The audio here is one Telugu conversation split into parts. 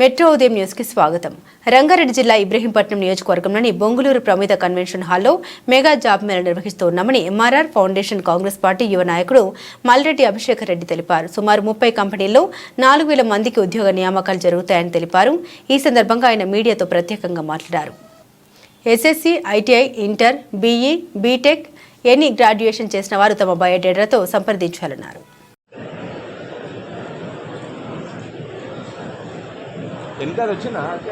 మెట్రో ఉదయం న్యూస్కి స్వాగతం. రంగారెడ్డి జిల్లా ఇబ్రహీంపట్నం నియోజకవర్గంలోని బొంగులూరు ప్రమిద కన్వెన్షన్ హాల్లో మెగా జాబ్ మేళ నిర్వహిస్తున్నామని ఎంఆర్ఆర్ ఫౌండేషన్ కాంగ్రెస్ పార్టీ యువ నాయకుడు మల్రెడ్డి అభిషేక్ రెడ్డి తెలిపారు. సుమారు ముప్పై కంపెనీల్లో నాలుగు వేల మందికి ఉద్యోగ నియామకాలు జరుగుతాయని తెలిపారు. ఈ సందర్భంగా ఆయన మీడియాతో ప్రత్యేకంగా మాట్లాడారు. SSC ITI inter BE BTech ఎన్ని గ్రాడ్యుయేషన్ చేసిన వారు తమ బయోడేటాతో సంప్రదించాలన్నారు. వెనకాల అది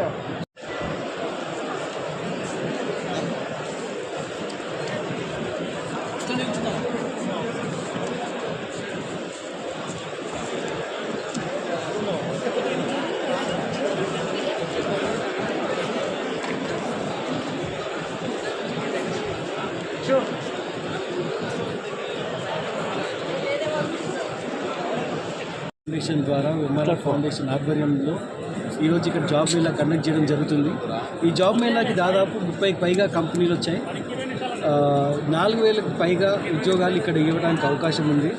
ఫౌండేషన్ ద్వారా విమల ఫౌండేషన్ ఆధ్వర్యంలో ఈరోజు ఇక్కడ జాబ్ మేళా కండక్ట్ చేయడం జరుగుతుంది. ఈ జాబ్ మేళాకి దాదాపు ముప్పైకి పైగా కంపెనీలు వచ్చాయి. నాలుగు వేలకు పైగా ఉద్యోగాలు ఇక్కడ ఇవ్వడానికి అవకాశం ఉంది.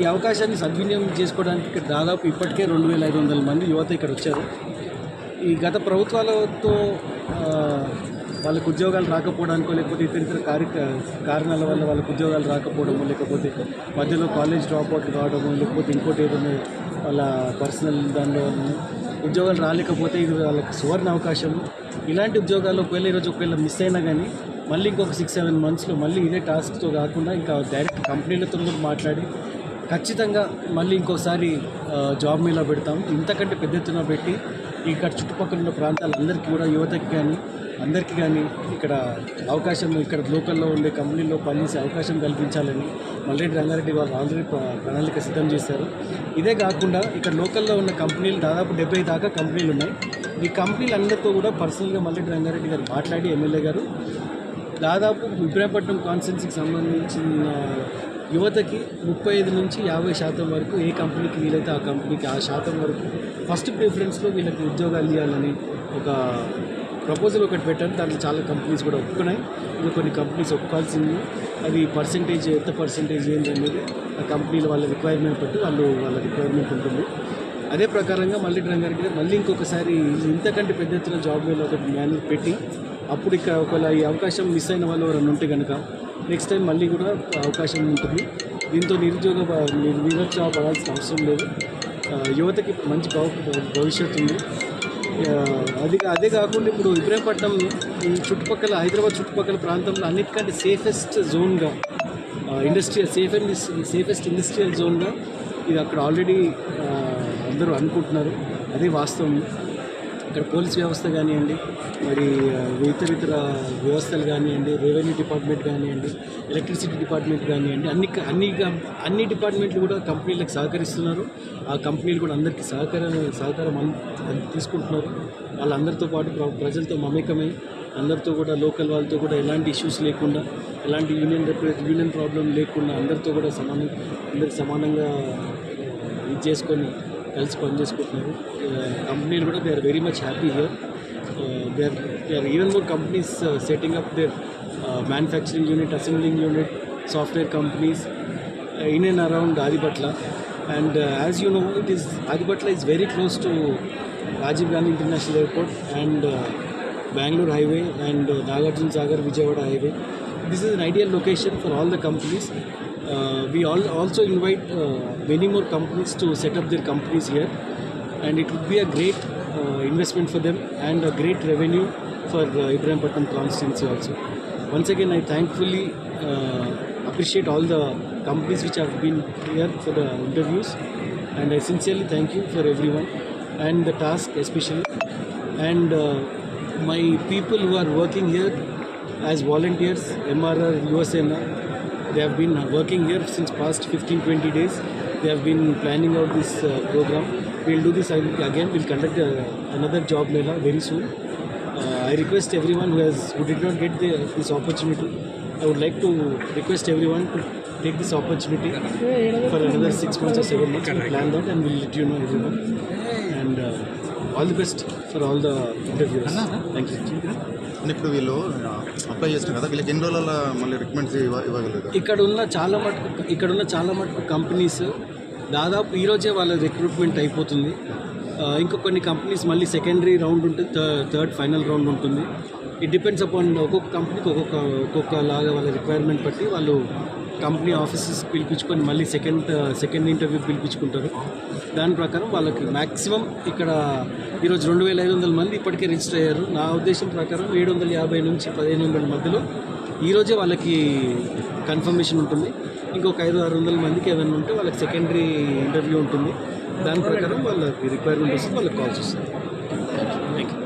ఈ అవకాశాన్ని సద్వినియోగం చేసుకోవడానికి ఇక్కడ దాదాపు ఇప్పటికే రెండు వేల ఐదు వందల మంది యువత ఇక్కడ వచ్చారు. ఈ గత ప్రభుత్వాలతో వాళ్ళకు ఉద్యోగాలు రాకపోవడానికో లేకపోతే ఇతర ఇతర కార్య కారణాల వల్ల వాళ్ళకు ఉద్యోగాలు రాకపోవడము లేకపోతే మధ్యలో కాలేజ్ డ్రాప్ అవుట్ కావడము లేకపోతే ఇంకోటి ఏదైనా వాళ్ళ పర్సనల్ దానిలో ఉద్యోగాలు రాలేకపోతే ఇది వాళ్ళకి సువర్ణ అవకాశం ఇలాంటి ఉద్యోగాలు ఒకవేళ ఈరోజు ఒకవేళ మిస్ అయినా కానీ మళ్ళీ ఇంకొక సిక్స్ సెవెన్ మంత్స్లో మళ్ళీ ఇదే టాస్క్తో కాకుండా ఇంకా డైరెక్ట్ కంపెనీలతో కూడా మాట్లాడి ఖచ్చితంగా మళ్ళీ ఇంకోసారి జాబ్ మేళా పెడతాం ఇంతకంటే పెద్ద ఎత్తున పెట్టి ఇక్కడ చుట్టుపక్కల ఉన్న ప్రాంతాలందరికీ కూడా యువతకి కానీ అందరికీ కానీ ఇక్కడ అవకాశం ఇక్కడ లోకల్లో ఉండే కంపెనీలో పనిచేసే అవకాశం కల్పించాలని మల్రెడ్డి రంగారెడ్డి వాళ్ళు ఆల్రెడీ ప్రణాళిక సిద్ధం చేశారు. ఇదే కాకుండా ఇక్కడ లోకల్లో ఉన్న కంపెనీలు దాదాపు డెబ్బై దాకా కంపెనీలు ఉన్నాయి. ఈ కంపెనీలందరితో కూడా పర్సనల్గా మల్రెడ్డి రంగారెడ్డి గారు మాట్లాడి ఎమ్మెల్యే గారు దాదాపు ఇబ్రాహీంపట్నం కాన్సెన్స్కి సంబంధించిన యువతకి ముప్పై ఐదు నుంచి యాభై శాతం వరకు ఏ కంపెనీకి వీలైతే ఆ కంపెనీకి ఆ శాతం వరకు ఫస్ట్ ప్రిఫరెన్స్లో వీళ్ళకి ఉద్యోగాలు ఇవ్వాలని ఒక ప్రపోజల్ ఒకటి పెట్టాను. దాంట్లో చాలా కంపెనీస్ కూడా ఒప్పుకున్నాయి. ఇంకా కొన్ని కంపెనీస్ ఒప్పుకోవాల్సింది. అది పర్సంటేజ్ ఎంత పర్సంటేజ్ ఏంటి అనేది ఆ కంపెనీల వాళ్ళ రిక్వైర్మెంట్ బట్టి వాళ్ళు వాళ్ళ రిక్వైర్మెంట్ ఉంటుంది. అదే ప్రకారంగా మళ్ళీ రంగారెడ్డి మళ్ళీ ఇంకొకసారి ఇంతకంటే పెద్ద ఎత్తున జాబ్ వేలో ఒకటి మేనేజ్ పెట్టి అప్పుడు ఇక్కడ ఒకవేళ ఈ అవకాశం మిస్ అయిన వాళ్ళు ఎవరైనా ఉంటే కనుక నెక్స్ట్ టైం మళ్ళీ కూడా అవకాశం ఉంటుంది. దీంతో నిరుద్యోగ నిరుద్యోగ పడాల్సిన అవసరం లేదు. యువతకి మంచి భవిష్యత్తు ఉంది. అది అదే కాకుండా ఇప్పుడు ఇబ్రాహీంపట్నం చుట్టుపక్కల హైదరాబాద్ చుట్టుపక్కల ప్రాంతంలో అన్నిటికంటే safest జోన్గా industrial safe and safest industrial జోన్గా ఇది అక్కడ ఆల్రెడీ అందరూ అనుకుంటున్నారు. అదే వాస్తవం. ఇక్కడ పోలీస్ వ్యవస్థ కానివ్వండి మరి ఇతరితర ఇతర ఇతర వ్యవస్థలు కానివ్వండి రెవెన్యూ డిపార్ట్మెంట్ కానివ్వండి ఎలక్ట్రిసిటీ డిపార్ట్మెంట్ కానివ్వండి అన్ని అన్ని అన్ని డిపార్ట్మెంట్లు కూడా కంపెనీలకు సహకరిస్తున్నారు. ఆ కంపెనీలు కూడా అందరికీ సహకార సహకారం తీసుకుంటున్నారు. వాళ్ళందరితో పాటు ప్ర- ప్రజలతో మమేకమై అందరితో కూడా లోకల్ వాళ్ళతో కూడా ఎలాంటి ఇష్యూస్ లేకుండా ఎలాంటి యూనియన్ యూనియన్ ప్రాబ్లం లేకుండా అందరితో కూడా సమానం అందరికి సమానంగా ఇది చేసుకొని కలిసి పనిచేసుకుంటున్నారు కంపెనీలు కూడా they are very much happy here they are they are even more companies setting up there manufacturing unit assembling unit software companies in and around Adipatla. And uh, as you know, it is Adipatla is very close to Rajiv Gandhi International Airport and uh, Bangalore Highway and uh, Nagarjun Sagar Vijayawada Highway. This is an ideal location for all the companies. Uh, we all also invite uh, many more companies to set up their companies here, and it would be a great uh, investment for them and a great revenue for uh, Ibrahimpatnam constituency also. Once again, I thankfully uh, appreciate all the companies which have been here for the interviews, and I sincerely thank you for everyone and the task especially. And uh, my people who are working here as volunteers, MRR USNA, they have been working here since past 15-20 days. They have been planning out this uh, program. We'll do this again. We'll conduct uh, another job mela very soon. Uh, I request everyone who has who did not get the, this opportunity. I would like to request everyone to take this opportunity for another six months or seven months. We'll plan that and we'll let you know everyone. And uh, the best for all the interviewers. Thank you. అంటే ఇప్పుడు వీళ్ళు అప్లై చేస్తారు కదా వీళ్ళకి ఎన్ని రోజుల మళ్ళీ రికమెండ్స్ ఇవ్వ ఇవ్వగలరు ఇక్కడ ఉన్న చాలా మటుకు ఇక్కడ ఉన్న చాలా మటుకు కంపెనీస్ దాదాపు ఈరోజే వాళ్ళ రిక్రూట్మెంట్ అయిపోతుంది ఇంకా కొన్ని కంపెనీస్ మళ్ళీ సెకండరీ రౌండ్ ఉంటుంది థర్డ్ థర్డ్ ఫైనల్ రౌండ్ ఉంటుంది ఇట్ డిపెండ్స్ అపాన్ ఒక్కొక్క కంపెనీకి ఒక్కొక్క ఒక్కొక్క లాగా వాళ్ళ రిక్వైర్మెంట్ బట్టి వాళ్ళు కంపెనీ ఆఫీసెస్ పిలిపించుకొని మళ్ళీ సెకండ్ సెకండ్ ఇంటర్వ్యూ పిలిపించుకుంటారు. దాని ప్రకారం వాళ్ళకి మ్యాక్సిమం ఇక్కడ ఈరోజు రెండు వేల ఐదు వందల మంది ఇప్పటికే రిజిస్టర్ అయ్యారు. నా ఉద్దేశం ప్రకారం ఏడు వందల యాభై నుంచి పదిహేను వందల మధ్యలో ఈరోజే వాళ్ళకి కన్ఫర్మేషన్ ఉంటుంది. ఇంకొక ఐదు ఆరు వందల మందికి ఏదైనా ఉంటే వాళ్ళకి సెకండరీ ఇంటర్వ్యూ ఉంటుంది. దాని ప్రకారం వాళ్ళకి రిక్వైర్మెంట్ వస్తుంది వాళ్ళకి కాల్స్ వస్తుంది థ్యాంక్ యూ